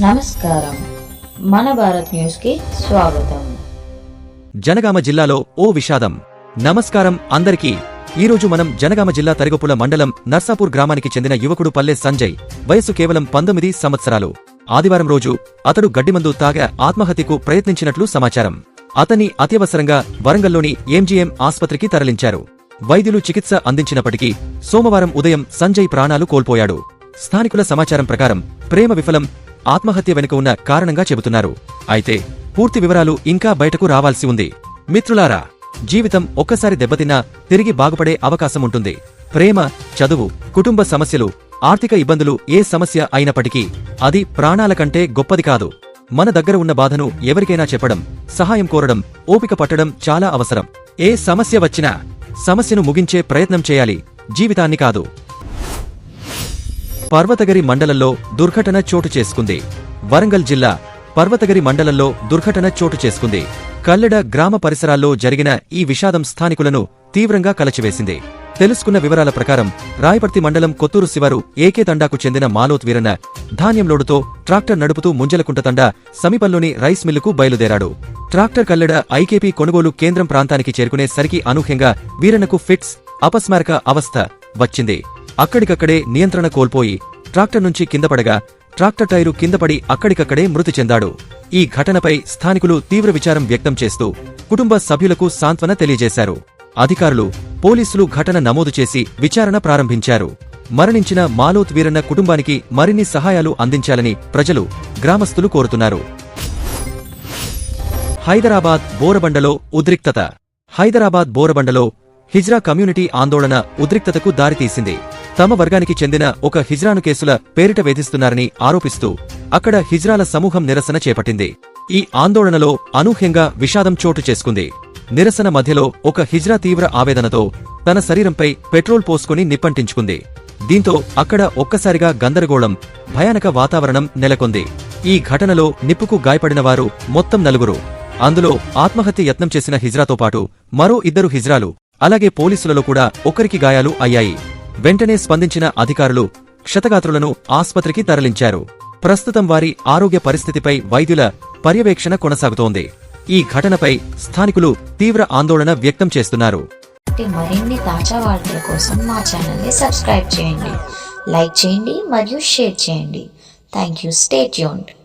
నమస్కారం. మన భారత్ న్యూస్కి స్వాగతం. జనగామ జిల్లాలో ఓ విషాదం. నమస్కారం అందరికీ. ఈరోజు మనం జనగామ జిల్లా తరిగొప్పుల మండలం నర్సాపూర్ గ్రామానికి చెందిన యువకుడు పల్లె సంజయ్. వయస్సు కేవలం పంతొమ్మిది సంవత్సరాలు. ఆదివారం రోజు అతడు గడ్డిమందు తాగా ఆత్మహత్యకు ప్రయత్నించినట్లు సమాచారం. అతన్ని అత్యవసరంగా వరంగల్లోని ఎంజీఎం ఆస్పత్రికి తరలించారు. వైద్యులు చికిత్స అందించినప్పటికీ సోమవారం ఉదయం సంజయ్ ప్రాణాలు కోల్పోయాడు. స్థానికుల సమాచారం ప్రకారం ప్రేమ విఫలం ఆత్మహత్య వెనుక ఉన్న కారణంగా చెబుతున్నారు. అయితే పూర్తి వివరాలు ఇంకా బయటకు రావాల్సి ఉంది. మిత్రులారా జీవితం ఒక్కసారి దెబ్బతిన్నా తిరిగి బాగుపడే అవకాశం ఉంటుంది. ప్రేమ చదువు కుటుంబ సమస్యలు ఆర్థిక ఇబ్బందులు ఏ సమస్య అయినప్పటికీ అది ప్రాణాల కంటే గొప్పది కాదు. మన దగ్గర ఉన్న బాధను ఎవరికైనా చెప్పడం సహాయం కోరడం ఓపిక పట్టడం చాలా అవసరం. ఏ సమస్య వచ్చినా సమస్యను ముగించే ప్రయత్నం చేయాలి. జీవితాన్ని కాదు. పర్వతగిరి మండలంలో దుర్ఘటన చోటు చేసుకుంది. వరంగల్ జిల్లా పర్వతగిరి మండలంలో దుర్ఘటన చోటు చేసుకుంది. కల్లెడ గ్రామ పరిసరాల్లో జరిగిన ఈ విషాదం స్థానికులను తీవ్రంగా కలచివేసింది. తెలుసుకున్న వివరాల ప్రకారం రాయపర్తి మండలం కొత్తూరు శివారు ఏకే తండాకు చెందిన మాలోత్ వీరన్న ధాన్యం లోడుతో ట్రాక్టర్ నడుపుతూ ముంజలకుంట తండా సమీపంలోని రైస్ మిల్లుకు బయలుదేరాడు. ట్రాక్టర్ కల్లెడ ఐకేపీ కొనుగోలు కేంద్రం ప్రాంతానికి చేరుకునే సరికి అనూహ్యంగా వీరన్నకు ఫిట్స్ అపస్మారక అవస్థ వచ్చింది. అక్కడికక్కడే నియంత్రణ కోల్పోయి ట్రాక్టర్ నుంచి కిందపడగా ట్రాక్టర్ టైరు కిందపడి అక్కడికక్కడే మృతి చెందాడు. ఈ ఘటనపై స్థానికులు తీవ్ర విచారం వ్యక్తం చేస్తూ కుటుంబ సభ్యులకు సాంత్వన తెలియజేశారు. అధికారులు పోలీసులు ఘటన నమోదు చేసి విచారణ ప్రారంభించారు. మరణించిన మాలోత్ వీరన్న కుటుంబానికి మరిన్ని సహాయాలు అందించాలని ప్రజలు గ్రామస్తులు కోరుతున్నారు. హైదరాబాద్ బోరబండలో ఉద్రిక్తత. హైదరాబాద్ బోరబండలో హిజ్రా కమ్యూనిటీ ఆందోళన ఉద్రిక్తతకు దారితీసింది. తమ వర్గానికి చెందిన ఒక హిజ్రాను కేసుల పేరిట వేధిస్తున్నారని ఆరోపిస్తూ అక్కడ హిజ్రాల సమూహం నిరసన చేపట్టింది. ఈ ఆందోళనలో అనూహ్యంగా విషాదం చోటు చేసుకుంది. నిరసన మధ్యలో ఒక హిజ్రా తీవ్ర ఆవేదనతో తన శరీరంపై పెట్రోల్ పోసుకుని నిప్పంటించుకుంది. దీంతో అక్కడ ఒక్కసారిగా గందరగోళం భయానక వాతావరణం నెలకొంది. ఈ ఘటనలో నిప్పుకు గాయపడిన వారు మొత్తం నలుగురు. అందులో ఆత్మహత్య యత్నం చేసిన హిజ్రాతో పాటు మరో ఇద్దరు హిజ్రాలు అలాగే పోలీసులలో కూడా ఒకరికి గాయాలు అయ్యాయి. వెంటనే స్పందించిన అధికారులు క్షతగాత్రులను ఆస్పత్రికి తరలించారు. ప్రస్తుతం వారి ఆరోగ్య పరిస్థితిపై వైద్యుల పర్యవేక్షణ కొనసాగుతోంది. ఈ ఘటనపై స్థానికులు తీవ్ర ఆందోళన వ్యక్తం చేస్తున్నారు. మరిన్ని తాజా వార్తల కోసం మా ఛానల్ని సబ్స్క్రైబ్ చేయండి. లైక్ చేయండి మరియు షేర్ చేయండి. Thank you. Stay tuned.